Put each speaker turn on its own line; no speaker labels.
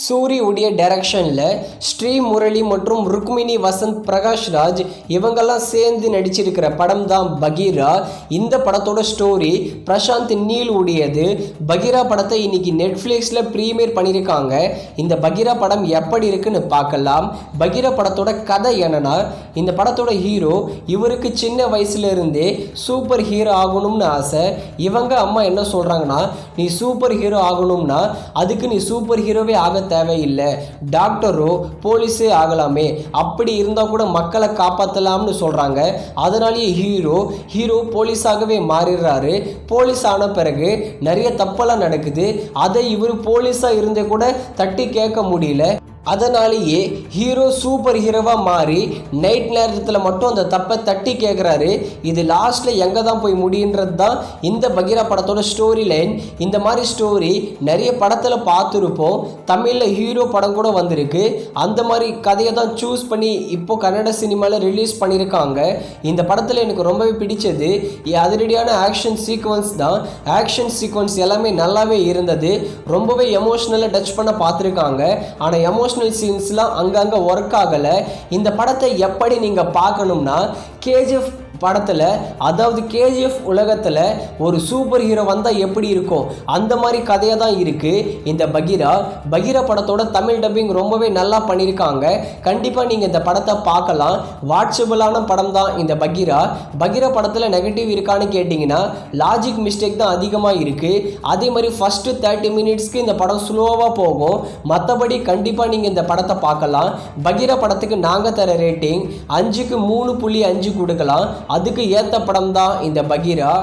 சூரி உடைய டைரக்ஷனில் ஸ்ரீ முரளி மற்றும் ருக்மிணி வசந்த் பிரகாஷ் ராஜ் இவங்கெல்லாம் சேர்ந்து நடிச்சிருக்கிற படம் தான் பகீரா. இந்த படத்தோட ஸ்டோரி பிரசாந்த் நீல் உடையது பகீரா படத்தை இன்னைக்கு நெட்ஃப்ளிக்ஸில் ப்ரீமியர் பண்ணியிருக்காங்க. இந்த பகீரா படம் எப்படி இருக்குன்னு பார்க்கலாம். பகீரா படத்தோட கதை என்னன்னா இந்த படத்தோட ஹீரோ இவருக்கு சின்ன வயசுலேருந்தே சூப்பர் ஹீரோ ஆகணும்னு ஆசை. இவங்க அம்மா என்ன சொல்கிறாங்கன்னா நீ சூப்பர் ஹீரோ ஆகணும்னா அதுக்கு நீ சூப்பர் ஹீரோவே ஆக தேவையில்லை. டாக்டரோ போலீஸே ஆகலாமே. அப்படி இருந்தால் கூட மக்களை காப்பாற்றலாம்னு சொல்கிறாங்க அதனாலேயே ஹீரோ ஹீரோ போலீஸாகவே மாறிடுறாரு. போலீஸ் ஆன பிறகு நிறைய தப்பெல்லாம் நடக்குது. அதை இவர் போலீஸாக இருந்தே கூட தட்டி கேட்க முடியல. அதனாலேயே ஹீரோ சூப்பர் ஹீரோவாக மாறி நைட் நேரத்தில் மட்டும் அந்த தப்பை தட்டி கேட்குறாரு இது லாஸ்ட்டில் எங்கே தான் போய் முடியுன்றது தான் இந்த பகீரா படத்தோட ஸ்டோரி லைன் இந்த மாதிரி ஸ்டோரி நிறைய படத்தில் பார்த்துருப்போம். தமிழில் ஹீரோ படம் கூட வந்திருக்கு. அந்த மாதிரி கதையை தான் சூஸ் பண்ணி இப்போ கன்னட சினிமாவில் ரிலீஸ் பண்ணியிருக்காங்க. இந்த படத்தில் எனக்கு ரொம்பவே பிடிச்சது. அதிரடியான ஆக்ஷன் சீக்வன்ஸ் தான். ஆக்ஷன் சீக்வன்ஸ் எல்லாமே நல்லாவே இருந்தது. ரொம்பவே எமோஷ்னலாக டச் பண்ண பார்த்துருக்காங்க. ஆனால் எமோஷ்னல் சீன்ஸ்லாம் அங்கங்கே ஒர்க் ஆகலை. இந்த படத்தை எப்படி நீங்கள் பார்க்கணும்னா கேஜிஎஃப் படத்தில் அதாவது கேஜிஎஃப் உலகத்தில் ஒரு சூப்பர் ஹீரோ வந்தால் எப்படி இருக்கும்? அந்த மாதிரி கதையாக தான் இருக்குது இந்த பகீரா பகீரா படத்தோட தமிழ் டப்பிங் ரொம்பவே நல்லா பண்ணியிருக்காங்க கண்டிப்பாக நீங்கள் இந்த படத்தை பார்க்கலாம். வாட்சபிளான படம் தான் இந்த பகீரா. பகீரா படத்தில் நெகட்டிவ் இருக்கான்னு கேட்டிங்கன்னா லாஜிக் மிஸ்டேக் தான் அதிகமாக இருக்குது அதே மாதிரி ஃபஸ்ட்டு தேர்ட்டி மினிட்ஸ்க்கு இந்த படம் ஸ்லோவாக போகும். மற்றபடி கண்டிப்பாக நீங்கள் இந்த படத்தை பார்க்கலாம். பகீரா படத்துக்கு நாங்கள் தர ரேட்டிங் அஞ்சுக்கு மூணு புள்ளி அஞ்சு கொடுக்கலாம். அதுக்கு ஏற்ற படம் தான் இந்த பகீரா.